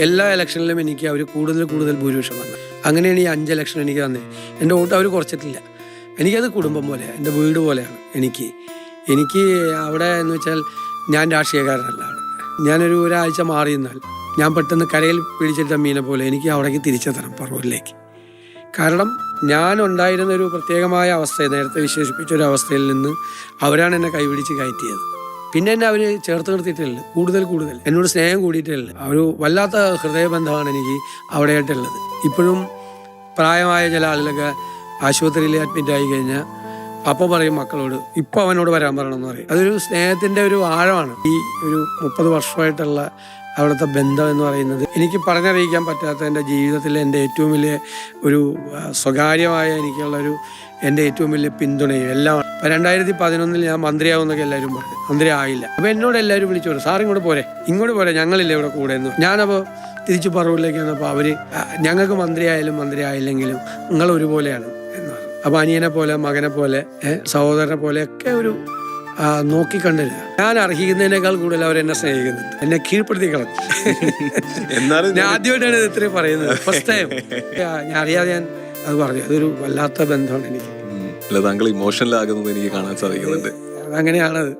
എല്ലാ ഇലക്ഷനിലും എനിക്ക് അവർ കൂടുതൽ കൂടുതൽ ഭൂരിപക്ഷം തന്നെ അങ്ങനെയാണ് ഈ അഞ്ച് ഇലക്ഷൻ എനിക്ക് തന്നത് എന്റെ വോട്ട് അവർ കുറച്ചിട്ടില്ല. എനിക്കത് കുടുംബം പോലെ എന്റെ വീട് പോലെയാണ് എനിക്ക്. എനിക്ക് അവിടെ എന്ന് വെച്ചാൽ ഞാൻ രാഷ്ട്രീയക്കാരനല്ല അവിടെ. ഞാനൊരു ഒരാഴ്ച മാറി നിന്നാൽ ഞാൻ പെട്ടെന്ന് കരയിൽ പിടിച്ചിട്ട മീനെ പോലെ എനിക്ക് അവിടേക്ക് തിരിച്ചെത്തണം പറവൂരിലേക്ക്. കാരണം ഞാൻ ഉണ്ടായിരുന്ന ഒരു പ്രത്യേകമായ അവസ്ഥയെ നേരത്തെ വിശേഷിപ്പിച്ച ഒരു അവസ്ഥയിൽ നിന്ന് അവരാണ് എന്നെ കൈപിടിച്ച് കയറ്റിയത്. പിന്നെ എന്നെ അവർ ചേർത്ത് നിർത്തിയിട്ടില്ല കൂടുതൽ കൂടുതൽ. എന്നോട് സ്നേഹം കൂടിയിട്ടില്ല ഒരു വല്ലാത്ത ഹൃദയബന്ധമാണ് എനിക്ക് അവിടെയായിട്ടുള്ളത്. ഇപ്പോഴും പ്രായമായ ചില ആളുകളൊക്കെ ആശുപത്രിയിൽ അഡ്മിറ്റ് ആയി കഴിഞ്ഞാൽ അപ്പോൾ പറയും മക്കളോട് ഇപ്പോൾ അവനോട് വരാൻ പറയണം എന്ന് പറയും. അതൊരു സ്നേഹത്തിന്റെ ഒരു ആഴമാണ്. ഈ ഒരു മുപ്പത് വർഷമായിട്ടുള്ള അവിടുത്തെ ബന്ധം എന്ന് പറയുന്നത് എനിക്ക് പറഞ്ഞറിയിക്കാൻ പറ്റാത്ത എന്റെ ജീവിതത്തിലെ എന്റെ ഏറ്റവും വലിയ ഒരു സ്വകാര്യമായ എനിക്കുള്ളൊരു എന്റെ ഏറ്റവും വലിയ പിന്തുണയും എല്ലാം. ഇപ്പം രണ്ടായിരത്തി പതിനൊന്നിൽ ഞാൻ മന്ത്രിയാവുന്നൊക്കെ എല്ലാവരും പറഞ്ഞു. മന്ത്രി ആയില്ല. അപ്പോൾ എന്നോട് എല്ലാവരും വിളിച്ചു പറഞ്ഞു സാർ ഇങ്ങോട്ട് പോരെ. ഇങ്ങോട്ട് പോരെ. ഞങ്ങളില്ലേ ഇവിടെ കൂടെ എന്ന്. ഞാനപ്പോൾ തിരിച്ചു പറവൂരിലേക്ക് വന്നപ്പോൾ അവർ ഞങ്ങൾക്ക് മന്ത്രിയായാലും മന്ത്രി ആയില്ലെങ്കിലും നിങ്ങൾ ഒരുപോലെയാണ് എന്ന് പറഞ്ഞു. അപ്പോൾ അനിയനെ പോലെ മകനെ പോലെ സഹോദരനെ പോലെയൊക്കെ ഒരു ആ, നോക്കിക്കണ്ടില്ല ഞാൻ അർഹിക്കുന്നതിനേക്കാൾ കൂടുതൽ അവർ എന്നെ സ്നേഹിക്കുന്നുണ്ട്. എന്നെ കീഴ്പ്പെടുത്തി കളഞ്ഞു. എന്നാലും ഞാൻ ആദ്യമായിട്ടാണ് ഇത് ഇത്രയും പറയുന്നത്. ഫസ്റ്റ് ടൈം ഞാൻ അറിയാതെ ഞാൻ അത് പറഞ്ഞു. അതൊരു വല്ലാത്ത ബന്ധമാണ് എനിക്ക്. താങ്കൾ ഇമോഷണൽ ആകുന്നത് എനിക്ക് കാണാൻ സാധിക്കുന്നുണ്ട്. അതങ്ങനെയാണത്